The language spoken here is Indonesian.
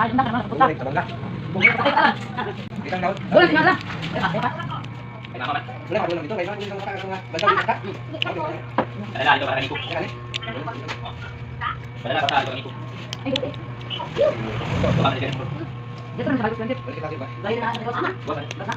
Ayun na naman puta. Buhay ka lang. Bitang daw. Buhay ka lang. Wala ka lang dito, kailangan din ng mga kanga. Basta dito ka. Wala na dito para niko. Wala na para niko. Ay. Ito, ito, ito. Dia terus bagus nanti. Boleh kasih, Pak. Kita